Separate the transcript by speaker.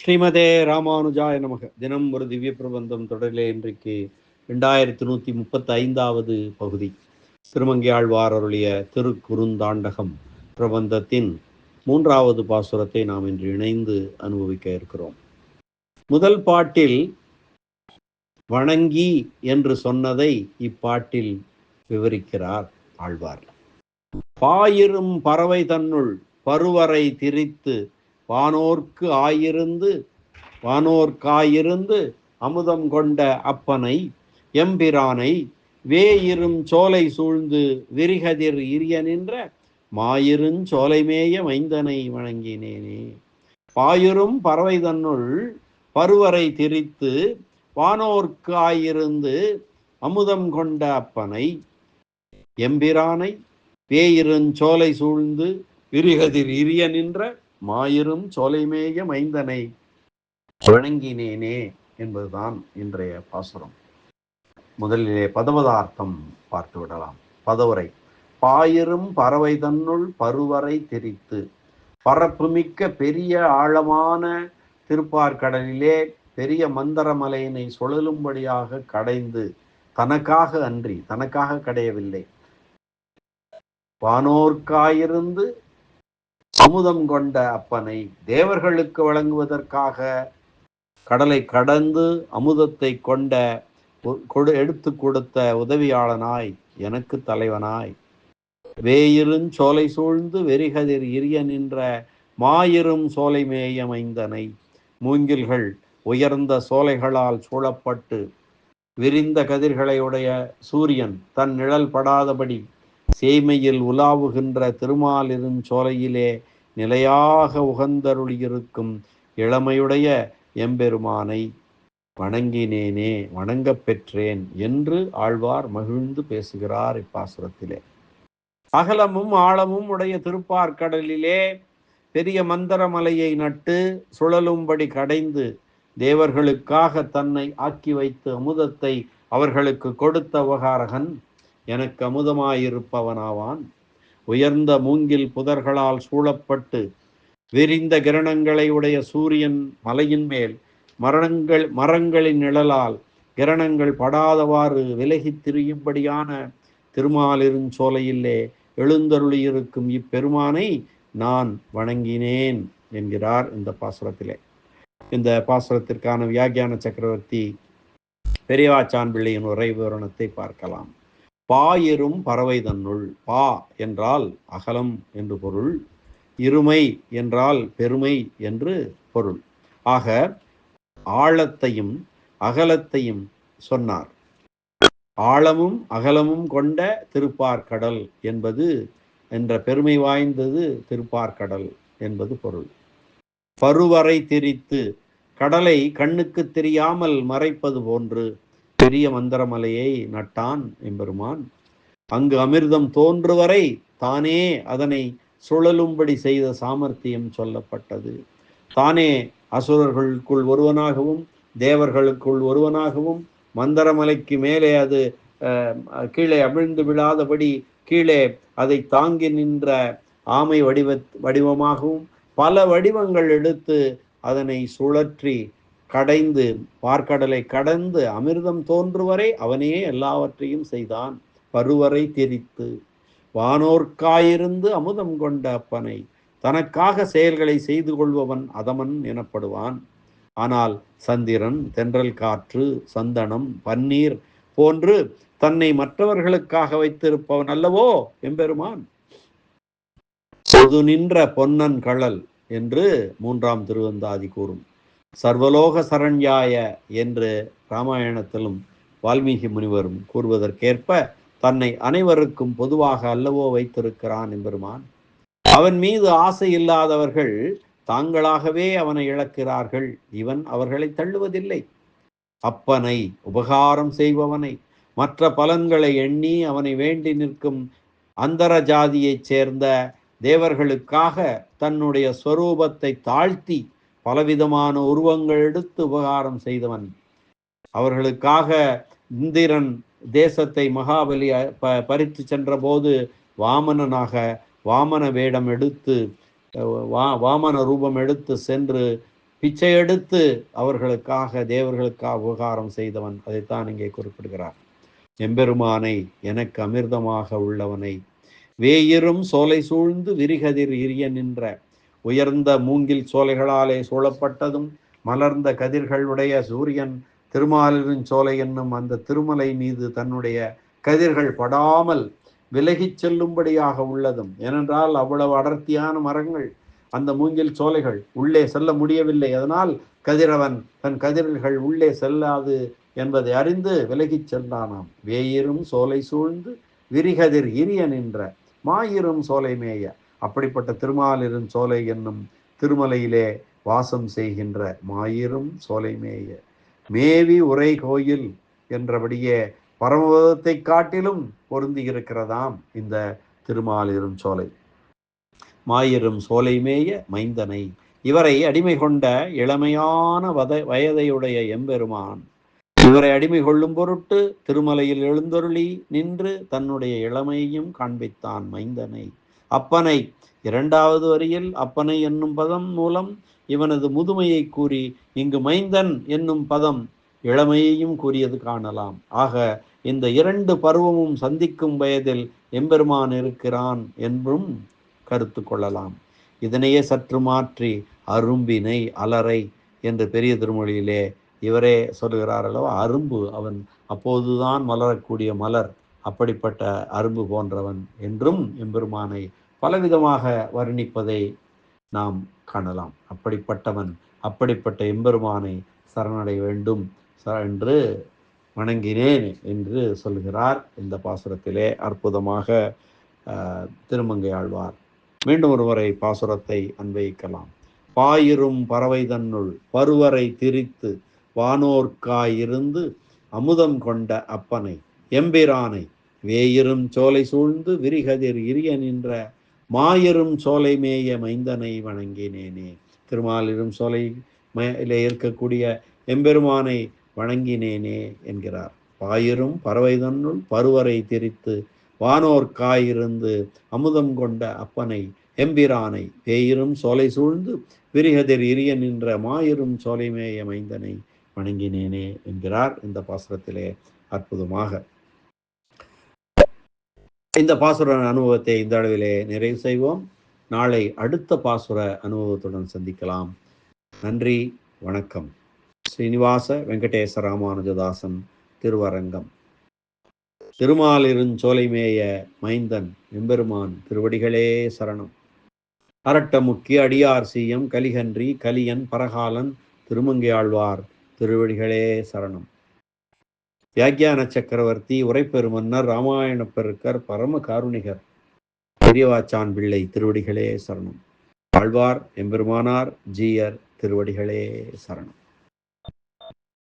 Speaker 1: ஸ்ரீமதே ராமானுஜாய நமக. தினம் ஒரு திவ்ய பிரபந்தம் தொடரிலே இன்றைக்கு ரெண்டாயிரத்தி நூற்றி முப்பத்தி ஐந்தாவது பகுதி திருமங்கியாழ்வார் அருளிய திருக்குறுந்தாண்டகம் பிரபந்தத்தின் மூன்றாவது பாசுரத்தை நாம் இன்று இணைந்து அனுபவிக்க இருக்கிறோம். முதல் பாட்டில் வணங்கி என்று சொன்னதை இப்பாட்டில் விவரிக்கிறார் ஆழ்வார். பாயிரும் பறவை தன்னுள் பருவரை திரித்து வானோர்க்கு ஆயிருந்து வானோர்க்காயிருந்து அமுதம் கொண்ட அப்பனை எம்பிரானை வேயிரும் சோலை சூழ்ந்து விரிகதிர் இரிய நின்ற மாயிருஞ் சோலைமேய மைந்தனை வணங்கினேனே. பாயுரும் பறவை தன்னுள் பருவரை திரித்து வானோர்க்கு ஆயிருந்து அமுதம் கொண்ட அப்பனை எம்பிரானை பேயிருஞ்சோலை சூழ்ந்து விரிகதிர் இரிய நின்ற மாயிரும் சோலைமேய மைந்தனை வணங்கினேனே என்பதுதான் இன்றைய பாசுரம். முதலிலே பதவதார்த்தம் பார்த்து விடலாம். பதவுரை பாயிரும் பறவை தன்னுள் பருவரை தெரித்து பரப்புமிக்க பெரிய ஆழமான திருப்பார்கடலிலே பெரிய மந்தரமலையினை சுழலும்படியாக கடைந்து தனக்காக அன்றி தனக்காக கடையவில்லை. வானோர்க்காயிருந்து அமுதம் கொண்ட அப்பனை தேவர்களுக்கு வழங்குவதற்காக கடலை கடந்து அமுதத்தை கொண்ட கொடு எடுத்து கொடுத்த உதவியாளனாய் எனக்கு தலைவனாய். வேயிரும் சோலை சூழ்ந்து வெறிகதிர் இரிய நின்ற மாயிரும் சோலை மேயமைந்தனை. மூங்கில்கள் உயர்ந்த சோலைகளால் சூழப்பட்டு விரிந்த கதிர்களை உடைய சூரியன் தன் நிழல் படாதபடி சேமையில் உலாவுகின்ற திருமாலிருஞ் சோலையிலே நிலையாக உகந்தருளியிருக்கும் இளமையுடைய எம்பெருமானை வணங்கினேனே வணங்கப் பெற்றேன் என்று ஆழ்வார் மகிழ்ந்து பேசுகிறார் இப்பாசுரத்திலே. அகலமும் ஆழமும் உடைய திருப்பார்கடலிலே பெரிய மந்தரமலையை நட்டு சுழலும்படி கடைந்து தேவர்களுக்காக தன்னை ஆக்கி வைத்து அமுதத்தை அவர்களுக்கு கொடுத்த உபகாரகன் எனக்கு அமுதமாயிருப்பவனாவான். உயர்ந்த மூங்கில் புதர்களால் சூழப்பட்டு விரிந்த கிரணங்களை உடைய சூரியன் மலையின் மேல் மரணங்கள் மரங்களின் நிழலால் கிரணங்கள் படாதவாறு விலகித் திரியும்படியான திருமாலிருஞ்சோலையிலே எழுந்தருளியிருக்கும் இப்பெருமானை நான் வணங்கினேன் என்கிறார் இந்த பாசுரத்திலே. இந்த பாசுரத்திற்கான வியாக்கியான சக்கரவர்த்தி பெரியவாச்சான் பிள்ளையின் உரை விவரணத்தை பார்க்கலாம். பா எறும் பறவை தன்னுள் பா என்றால் அகலம் என்று பொருள் இருமை என்றால் பெருமை என்று பொருள். ஆக ஆழத்தையும் அகலத்தையும் சொன்னார். ஆழமும் அகலமும் கொண்ட திருப்பார்கடல் என்பது என்ற பெருமை வாய்ந்தது திருப்பார்கடல் என்பது பொருள். பருவரை திரித்து கடலை கண்ணுக்கு தெரியாமல் மறைப்பது போன்று பெரிய மந்திரமலையை நட்டான் எம்பெருமான். அங்கு அமிர்தம் தோன்றுவரை தானே அதனை சுழலும்படி செய்த சாமர்த்தியம் சொல்லப்பட்டது. தானே அசுரர்களுக்குள் ஒருவனாகவும் தேவர்களுக்குள் ஒருவனாகவும் மந்தரமலைக்கு மேலே அது கீழே அமிழ்ந்து விழாதபடி கீழே அதை தாங்கி நின்ற ஆமை வடிவ வடிவமாகவும் பல வடிவங்கள் எடுத்து அதனை சுழற்றி கடைந்து பார்க்கடலை கடந்து அமிர்தம் தோன்றுவரை அவனே எல்லாவற்றையும் செய்தான். பருவரை தெரித்து வானோர்க்காயிருந்து அமுதம் கொண்ட அப்பனை தனக்காக செயல்களை செய்து கொள்பவன் அதமன் எனப்படுவான். ஆனால் சந்திரன் தென்றல் காற்று சந்தனம் பன்னீர் போன்று தன்னை மற்றவர்களுக்காக வைத்திருப்பவன் அல்லவோ எம்பெருமான்? பொது நின்ற பொன்னன் கழல் என்று மூன்றாம் திருவந்தாதி கூறும். சர்வலோக சரண்யாய என்று ராமாயணத்திலும் வால்மீகி முனிவரும் கூறுவதற்கேற்ப தன்னை அனைவருக்கும் பொதுவாக அல்லவோ வைத்திருக்கிறான் எம்பெருமான். அவன் மீது ஆசை இல்லாதவர்கள் தாங்களாகவே அவனை இழக்கிறார்கள். இவன் அவர்களை தள்ளுவதில்லை. அப்பனை உபகாரம் செய்பவனை மற்ற பலன்களை எண்ணி அவனை வேண்டி நிற்கும் அந்தர ஜாதியைச் சேர்ந்த தேவர்களுக்காக தன்னுடைய ஸ்வரூபத்தை தாழ்த்தி பலவிதமான உருவங்கள் எடுத்து உபகாரம் செய்தவன். அவர்களுக்காக இந்திரன் தேசத்தை மகாபலி ப பறித்து சென்றபோது வாமனனாக வாமன வேடம் எடுத்து வா வாமன ரூபம் எடுத்து சென்று பிச்சை எடுத்து அவர்களுக்காக தேவர்களுக்காக உபகாரம் செய்தவன். அதைத்தான் இங்கே குறிப்பிடுகிறார். எம்பெருமானை எனக்கு அமிர்தமாக உள்ளவனை வேயிரும் சோலை சூழ்ந்து விரிகதிர் இரிய நின்ற உயர்ந்த மூங்கில் சோலைகளாலே சூழப்பட்டதும் மலர்ந்த கதிர்களுடைய சூரியன் திருமாலின் சோலை என்னும் அந்த திருமலை மீது தன்னுடைய கதிர்கள் படாமல் விலகிச் செல்லும்படியாக உள்ளதும். ஏனென்றால் அவ்வளவு அடர்த்தியான மரங்கள் அந்த மூங்கில் சோலைகள் உள்ளே செல்ல முடியவில்லை. அதனால் கதிரவன் தன் கதிர்கள் உள்ளே செல்லாது என்பதை அறிந்து விலகிச் சென்றானாம். வேயிரும் சோலை சூழ்ந்து விரிகதிர் இரிய நின்ற மாயிரும் சோலை மேய அப்படிப்பட்ட திருமாலிரும் சோலை என்னும் திருமலையிலே வாசம் செய்கின்ற மாயிரும் சோலை மேய மேவி உரை கோயில் என்றபடியே பரமபதத்தை காட்டிலும் பொருந்தி இருக்கிறதாம் இந்த திருமாலிரும் சோலை. மாயிரும் சோலை மேய மைந்தனை. இவரை அடிமை கொண்ட இளமையான வத வயதையுடைய எம்பெருமான். இவரை அடிமை கொள்ளும் பொருட்டு திருமலையில் எழுந்தொருளி நின்று தன்னுடைய இளமையையும் காண்பித்தான் மைந்தனை. அப்பனை. இரண்டாவது வரியில் அப்பனை என்னும் பதம் மூலம் இவனது முதுமையை கூறி இங்கு மைந்தன் என்னும் பதம் இளமையையும் கூறியது காணலாம். ஆக இந்த இரண்டு பருவமும் சந்திக்கும் வயதில் எம்பெருமான் இருக்கிறான் என்றும் கருத்து கொள்ளலாம். இதனையே சற்று மாற்றி அரும்பினை அலரை என்று பெரிய திருமொழியிலே இவரே சொல்கிறார் அல்லவா? அரும்பு அவன் அப்போதுதான் மலரக்கூடிய மலர். அப்படிப்பட்ட அரும்பு போன்றவன் என்றும் எம்பெருமானை பலவிதமாக வர்ணிப்பதை நாம் காணலாம். அப்படிப்பட்டவன் அப்படிப்பட்ட எம்பெருமானை சரணடைய வேண்டும் ச- என்று வணங்கினேன் என்று சொல்கிறார். இந்த பாசுரத்திலே அற்புதமாக திருமங்கை ஆழ்வார். மீண்டும் ஒருவரை பாசுரத்தை அன்வயிக்கலாம் பாயிரும் பறவை தன்னுள் பருவரை திரித்து வானோர்க்காயிருந்து அமுதம் கொண்ட அப்பனை எம்பிரானை வேயிரும் சோலை சூழ்ந்து விரிகதிர் இரிய நின்ற மாயிரும் சோலை மேய மைந்தனை வணங்கினேனே. திருமாலிரும் சோலை மேலே இருக்கக்கூடிய எம்பெருமானை வணங்கினேனே என்கிறார். பாயிரும் பறவை தன்னுள் பருவரை திரித்து வானோர்க்காயிருந்து அமுதம் கொண்ட அப்பனை எம்பிரானை பேயிரும் சோலை சூழ்ந்து விரிகதிர் இரிய நின்ற மாயிரும் சோலைமேய மைந்தனை வணங்கினேனே என்கிறார் இந்த பாசுரத்திலே அற்புதமாக. இந்த பாசுர அனுபவத்தை இந்த அளவிலே நிறைவு செய்வோம். நாளை அடுத்த பாசுர அனுபவத்துடன் சந்திக்கலாம். நன்றி வணக்கம். ஸ்ரீனிவாச வெங்கடேச ராமானுஜதாசன் திருவரங்கம். திருமாலிருஞ்சோலைமேய மைந்தன் எம்பெருமான் திருவடிகளே சரணம். அரட்ட முக்கிய அடியார் சீயம் கலிகன்றி கலியன் பரகாலன் திருமங்கையாழ்வார் திருவடிகளே சரணம். வியாக்கியான சக்கரவர்த்தி உரைப்பெரு மன்னர் ராமாயண பெருக்கர் பரம காருணிகர். பெரியவாச்சான் பிள்ளை திருவடிகளே சரணம். ஆழ்வார் எம்பெருமானார் ஜீயர் திருவடிகளே சரணம்.